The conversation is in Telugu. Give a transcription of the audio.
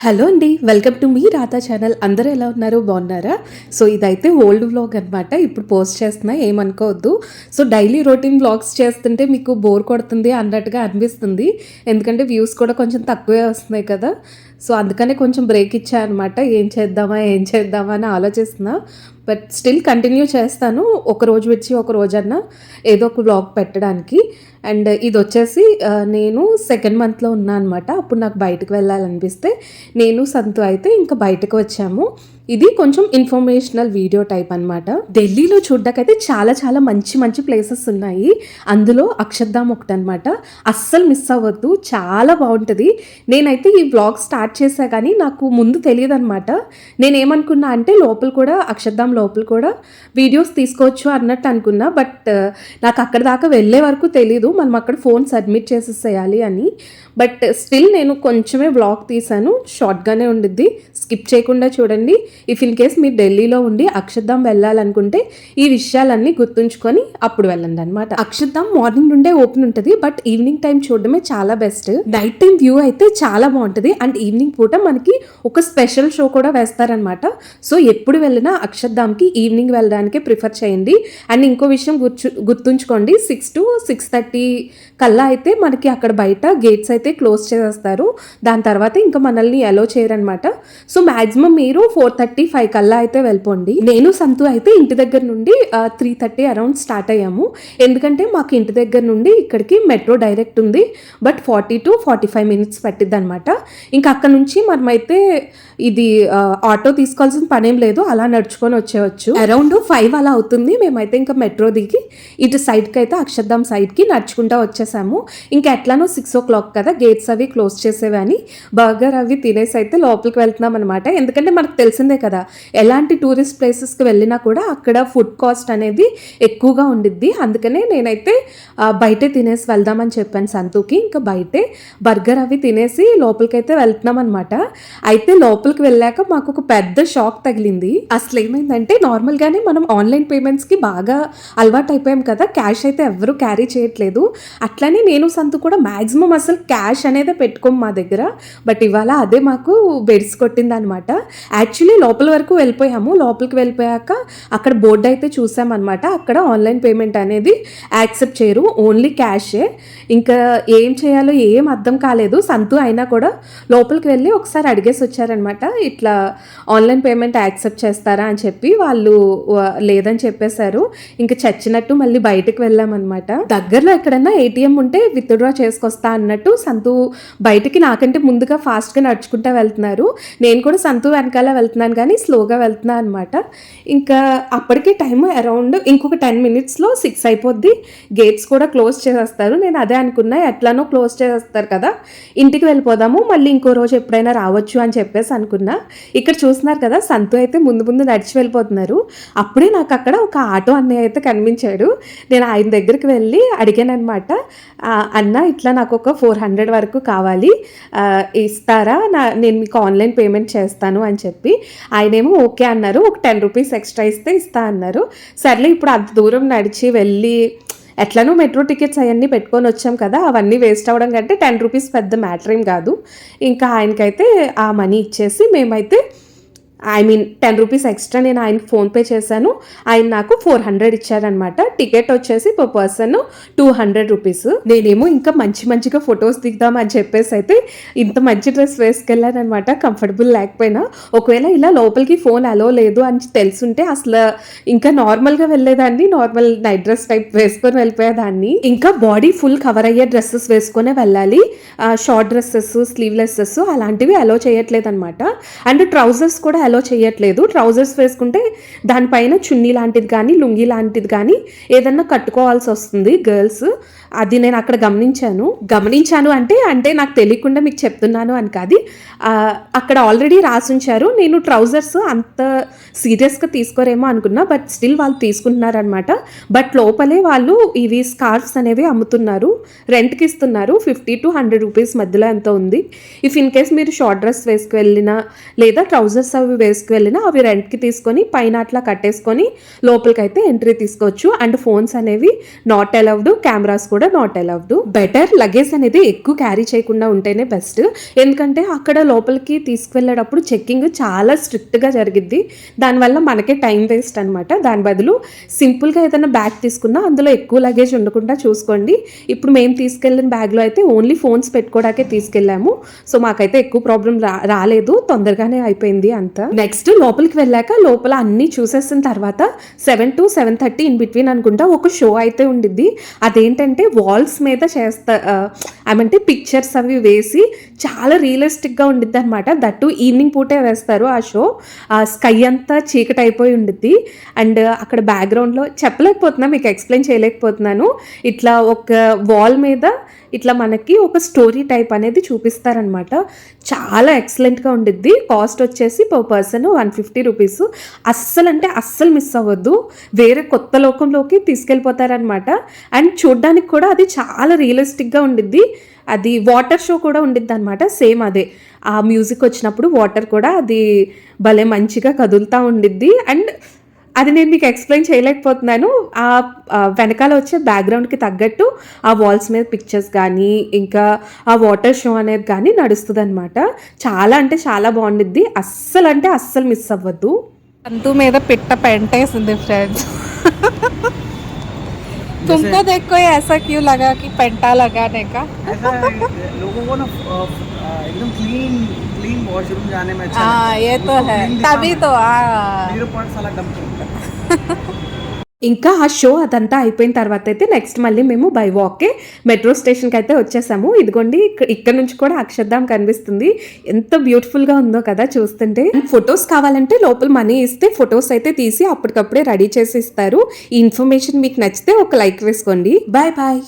హలో అండి వెల్కమ్ టు మీ రాధా ఛానల్. అందరూ ఎలా ఉన్నారు? బాగున్నారా? సో ఇదైతే ఓల్డ్ వ్లాగ్ అనమాట ఇప్పుడు పోస్ట్ చేస్తున్నా ఏమనుకోవద్దు. సో డైలీ రొటీన్ వ్లాగ్స్ చేస్తుంటే మీకు బోర్ కొడుతుంది అన్నట్టుగా అనిపిస్తుంది. ఎందుకంటే వ్యూస్ కూడా కొంచెం తక్కువే వస్తున్నాయి కదా. సో అందుకనే కొంచెం బ్రేక్ ఇచ్చా అనమాట ఏం చేద్దామా ఏం చేద్దామా అని ఆలోచిస్తున్నా. బట్ స్టిల్ కంటిన్యూ చేస్తాను. ఒక రోజు విడిచి ఒక రోజన్నా ఏదో ఒక బ్లాగ్ పెట్టడానికి. అండ్ ఇది వచ్చేసి నేను సెకండ్ మంత్లో ఉన్నా అనమాట అప్పుడు నాకు బయటకు వెళ్ళాలనిపిస్తే నేను సంతు అయితే ఇంకా బయటకు వచ్చాము. ఇది కొంచెం ఇన్ఫర్మేషనల్ వీడియో టైప్ అనమాట ఢిల్లీలో చూడ్డాకైతే చాలా చాలా మంచి మంచి ప్లేసెస్ ఉన్నాయి. అందులో అక్షర్ధామ్ ఒకటి అనమాట అస్సలు మిస్ అవ్వద్దు. చాలా బాగుంటుంది. నేనైతే ఈ బ్లాగ్ స్టార్ట్ చేశా కానీ నాకు ముందు తెలియదు అనమాట నేను ఏమనుకున్నా అంటే లోపల కూడా అక్షర్ధామ్ లోపల కూడా వీడియోస్ తీసుకోవచ్చు అన్నట్టు అనుకున్నా. బట్ నాకు అక్కడ దాకా వెళ్ళే వరకు తెలీదు. మనం అక్కడ ఫోన్ సబ్మిట్ చేసేసేయాలి అని. బట్ స్టిల్ నేను కొంచెమే వ్లాగ్ తీశాను. షార్ట్గానే ఉండిద్ది. స్కిప్ చేయకుండా చూడండి. ఇఫ్ ఇన్ కేస్ మీరు ఢిల్లీలో ఉండి అక్షర్ధామ్ వెళ్ళాలనుకుంటే ఈ విషయాలన్నీ గుర్తుంచుకొని అప్పుడు వెళ్ళండి అనమాట అక్షర్ధామ్ మార్నింగ్ నుండే ఓపెన్ ఉంటుంది. బట్ ఈవినింగ్ టైం చూడడమే చాలా బెస్ట్. నైట్ టైం వ్యూ అయితే చాలా బాగుంటుంది. అండ్ ఈవినింగ్ పూట మనకి ఒక స్పెషల్ షో కూడా వేస్తారనమాట సో ఎప్పుడు వెళ్ళినా అక్షర్ధామ్కి ఈవినింగ్ వెళ్ళడానికే ప్రిఫర్ చేయండి. అండ్ ఇంకో విషయం గుర్చు గుర్తుంచుకోండి. సిక్స్ టు సిక్స్ థర్టీ కల్లా అయితే మనకి అక్కడ బయట గేట్స్ అయితే క్లోజ్ చేసేస్తారు. దాని తర్వాత ఇంకా మనల్ని అలో చేయరనమాట సో మాక్సిమం మీరు ఫోర్ థర్టీ ఫైవ్ కల్లా అయితే వెళ్ళిపోండి. నేను సంతు అయితే ఇంటి దగ్గర నుండి త్రీ థర్టీ అరౌండ్ స్టార్ట్ అయ్యాము. ఎందుకంటే మాకు ఇంటి దగ్గర నుండి ఇక్కడికి మెట్రో డైరెక్ట్ ఉంది. But forty to forty five minutes పట్టిద్ది అనమాట ఇంకా అక్కడ నుంచి మనమైతే ఇది ఆటో తీసుకోవాల్సిన పనేం లేదు. అలా నడుచుకొని వచ్చేవచ్చు అరౌండ్ ఫైవ్ అలా అవుతుంది. మేమైతే ఇంకా మెట్రో దిగి ఇటు సైడ్కి అయితే అక్షర్ధామ్ సైడ్కి నడుచుకుంటా వచ్చేసాము. ఇంకా ఎట్లానో సిక్స్ ఓ క్లాక్ కదా గేట్స్ అవి క్లోజ్ చేసేవి అని బర్గర్ అవి తినేసి అయితే లోపలికి వెళ్తున్నాం అనమాట ఎందుకంటే మనకు తెలిసిందే కదా ఎలాంటి టూరిస్ట్ ప్లేసెస్కి వెళ్ళినా కూడా అక్కడ ఫుడ్ కాస్ట్ అనేది ఎక్కువగా ఉండిద్ది. అందుకనే నేనైతే బయటే తినేసి వెళ్దామని చెప్పాను సంతూకి. ఇంకా బయటే బర్గర్ అవి తినేసి లోపలికైతే వెళ్తున్నాం అనమాట అయితే లోపలికి వెళ్ళాక మాకు ఒక పెద్ద షాక్ తగిలింది. అసలు ఏమైందంటే నార్మల్గానే మనం ఆన్లైన్ పేమెంట్స్కి బాగా అలవాటు అయిపోయాం కదా క్యాష్ అయితే ఎవరు క్యారీ చేయట్లేదు. అట్లనే నేను సంతు కూడా మ్యాక్సిమం అసలు క్యాష్ అనేది పెట్టుకోం మా దగ్గర. బట్ ఇవాళ అదే మాకు బెడ్స్ కొట్టింది అనమాట యాక్చువల్లీ లోపల వరకు వెళ్ళిపోయాము. లోపలికి వెళ్ళిపోయాక అక్కడ బోర్డు అయితే చూసామన్నమాట అక్కడ ఆన్లైన్ పేమెంట్ అనేది యాక్సెప్ట్ చేయరు. ఓన్లీ క్యాషే ఇంకా ఏం చేయాలో ఏం అర్థం కాలేదు. సంతు అయినా కూడా లోపలికి వెళ్ళి ఒకసారి అడిగేసి వచ్చారనమాట. ఇట్లా ఆన్లైన్ పేమెంట్ యాక్సెప్ట్ చేస్తారా అని చెప్పి వాళ్ళు లేదని చెప్పేశారు. ఇంకా చచ్చినట్టు మళ్ళీ బయటకు వెళ్ళామన్నమాట దగ్గరలో ఎక్కడన్నా ఏటీఎం ఉంటే విత్డ్రా చేసుకొస్తా అన్నట్టు సంతు బయటికి నాకంటే ముందుగా ఫాస్ట్గా నడుచుకుంటూ వెళ్తున్నారు. నేను కూడా సంతు వెనకాల వెళ్తున్నాను కానీ స్లోగా వెళ్తున్నాను అనమాట ఇంకా అప్పటికే టైం అరౌండ్ ఇంకొక టెన్ మినిట్స్లో సిక్స్ అయిపోద్ది. గేట్స్ కూడా క్లోజ్ చేసేస్తారు. నేను అదే అనుకున్నా ఎట్లానో క్లోజ్ చేసేస్తారు కదా. ఇంటికి వెళ్ళిపోదాము మళ్ళీ ఇంకో రోజు ఎప్పుడైనా రావచ్చు అని చెప్పేసి అనుకున్నా. ఇక్కడ చూస్తున్నారు కదా సంతు అయితే ముందు ముందు నడిచి వెళ్ళిపోతున్నారు. అప్పుడే నాకు అక్కడ ఒక ఆటో అన్నయ్య అయితే కనిపించాడు. నేను ఆయన దగ్గరికి వెళ్ళి అడిగాను అనమాట అన్న ఇట్లా నాకు ఒక ఫోర్ హండ్రెడ్ హండ్రెడ్ వరకు కావాలి. ఇస్తారా? నా నేను మీకు ఆన్లైన్ పేమెంట్ చేస్తాను అని చెప్పి. ఆయనేమో ఓకే అన్నారు. ఒక టెన్ రూపీస్ ఎక్స్ట్రా ఇస్తే ఇస్తా అన్నారు. సర్లే ఇప్పుడు అంత దూరం నడిచి వెళ్ళి ఎట్లనో మెట్రో టికెట్స్ అవన్నీ పెట్టుకొని వచ్చాం కదా అవన్నీ వేస్ట్ అవ్వడం కంటే టెన్ రూపీస్ పెద్ద మ్యాటర్ ఏం కాదు. ఇంకా ఆయనకైతే ఆ మనీ ఇచ్చేసి మేమైతే I mean ten rupees extra నేను ఆయనకు ఫోన్పే చేశాను. ఆయన నాకు ఫోర్ హండ్రెడ్ ఇచ్చారనమాట టికెట్ వచ్చేసి per person two hundred rupees నేనేమో ఇంకా మంచి మంచిగా ఫొటోస్ దిగుదాం అని చెప్పేసి అయితే ఇంత మంచి డ్రెస్ వేసుకెళ్ళానమాట కంఫర్టబుల్ లేకపోయినా. ఒకవేళ ఇలా లోపలికి ఫోన్ అలో లేదు అని తెలుసుంటే అసలు ఇంకా నార్మల్గా వెళ్ళేదాన్ని నార్మల్ నైట్ డ్రెస్ టైప్ వేసుకొని వెళ్ళిపోయేదాన్ని. ఇంకా బాడీ ఫుల్ కవర్ అయ్యే డ్రెస్సెస్ వేసుకొని వెళ్ళాలి. షార్ట్ డ్రెస్సెస్ స్లీవ్లెస్సెస్ అలాంటివి అలో చేయట్లేదు అనమాట అండ్ ట్రౌజర్స్ కూడా అలో చేయట్లేదు. ట్రౌజర్స్ వేసుకుంటే దానిపైన చున్నీ లాంటిది కానీ లుంగి లాంటిది కానీ ఏదన్నా కట్టుకోవాల్సి వస్తుంది గర్ల్స్ అది నేను అక్కడ గమనించాను. గమనించాను అంటే అంటే నాకు తెలియకుండా మీకు చెప్తున్నాను అని కాదు. అక్కడ ఆల్రెడీ రాసుంచారు నేను ట్రౌజర్స్ అంత సీరియస్గా తీసుకోరేమో అనుకున్నా బట్ స్టిల్ వాళ్ళు తీసుకుంటున్నారనమాట బట్ లోపలే వాళ్ళు ఇవి స్కార్ఫ్స్ అనేవి అమ్ముతున్నారు. రెంట్కి ఇస్తున్నారు. ఫిఫ్టీ టు హండ్రెడ్ రూపీస్ మధ్యలో ఎంత ఉంది. ఇఫ్ ఇన్ కేస్ మీరు షార్ట్ డ్రెస్ వేసుకు వెళ్ళినా లేదా ట్రౌజర్స్ అవి వేసుకు అవి రెంట్కి తీసుకొని పైన అట్లా కట్టేసుకొని లోపలికి అయితే ఎంట్రీ తీసుకోవచ్చు. అండ్ ఫోన్స్ అనేవి నాట్ అలౌడ్ కెమెరాస్ కూడా నాట్ అలౌడ్ బెటర్ లగేజ్ అనేది ఎక్కువ క్యారీ చేయకుండా ఉంటేనే బెస్ట్ ఎందుకంటే అక్కడ లోపలికి తీసుకువెళ్ళేటప్పుడు చెక్కింగ్ చాలా స్ట్రిక్ట్గా జరిగిద్ది. దానివల్ల మనకే టైం వేస్ట్ అనమాట దాని బదులు సింపుల్గా ఏదైనా బ్యాగ్ తీసుకున్నా అందులో ఎక్కువ లగేజ్ ఉండకుండా చూసుకోండి. ఇప్పుడు మేము తీసుకెళ్ళిన బ్యాగ్లో అయితే ఓన్లీ ఫోన్స్ పెట్టుకోవడానికే తీసుకెళ్ళాము. సో మాకైతే ఎక్కువ ప్రాబ్లం రా రాలేదు. తొందరగానే అయిపోయింది అంతా. నెక్స్ట్ లోపలికి వెళ్ళాక లోపల అన్నీ చూసేసిన తర్వాత seven to seven thirty in between అనుకుంటా ఒక షో అయితే ఉండిద్ది. అదేంటంటే వాల్స్ మీద చేస్తా ఆ, ఏమంటే పిక్చర్స్ అవి వేసి చాలా రియలిస్టిక్గా ఉండిద్ది అనమాట దట్టు ఈవినింగ్ పూటే వేస్తారు ఆ షో ఆ స్కై అంతా చీకటి అయిపోయి ఉండిద్ది. అండ్ అక్కడ బ్యాక్గ్రౌండ్లో చెప్పలేకపోతున్నా మీకు ఎక్స్ప్లెయిన్ చేయలేకపోతున్నాను. ఇట్లా ఒక వాల్ మీద ఇట్లా మనకి ఒక స్టోరీ టైప్ అనేది చూపిస్తారనమాట చాలా ఎక్సలెంట్గా ఉండిద్ది. కాస్ట్ వచ్చేసి per person one fifty rupees. అస్సలు అంటే అస్సలు మిస్ అవ్వద్దు. వేరే కొత్త లోకంలోకి తీసుకెళ్ళిపోతారనమాట అండ్ చూడ్డానికి కూడా అది చాలా రియలిస్టిక్గా ఉండిద్ది. అది వాటర్ షో కూడా ఉండిద్ది అనమాట సేమ్ అదే. ఆ మ్యూజిక్ వచ్చినప్పుడు వాటర్ కూడా అది భలే మంచిగా కదులుతూ ఉండిద్ది. అండ్ అది నేను మీకు ఎక్స్ప్లెయిన్ చేయలేకపోతున్నాను. ఆ వెనకాల వచ్చే బ్యాక్గ్రౌండ్కి తగ్గట్టు ఆ వాల్స్ మీద పిక్చర్స్ కానీ ఇంకా ఆ వాటర్ షో అనేది కానీ నడుస్తుంది అనమాట చాలా అంటే చాలా బాగుండిద్ది. అస్సలు అంటే అస్సలు మిస్ అవ్వద్దు. అంతు మీద పిట్ట పెంటేసింది ఫ్రెండ్స్ तुमको देखो ये ऐसा क्यों लगा कि पेंटा लगाने का लोगों को ना एकदम क्लीन क्लीन वॉशरूम जाने में अच्छा हाँ लगता है। ये तो उसको है clean तभी दिखाना तो है। हाँ जीरो पॉइंट साला डंपिंग ఇంకా ఆ షో అదంతా అయిపోయిన తర్వాత అయితే నెక్స్ట్ మళ్ళీ మేము బై వాకే మెట్రో స్టేషన్కి అయితే వచ్చేసాము ఇదిగోండి ఇక్క- ఇక్కడ నుంచి కూడా అక్షర్ధాం కనిపిస్తుంది ఎంత బ్యూటిఫుల్గా ఉందో కదా చూస్తుంటే ఫొటోస్ కావాలంటే లోపల మనీ ఇస్తే ఫొటోస్ అయితే తీసి అప్పటికప్పుడే రెడీ చేసి ఇస్తారు ఈ ఇన్ఫర్మేషన్ మీకు నచ్చితే ఒక లైక్ వేసుకోండి బాయ్ బాయ్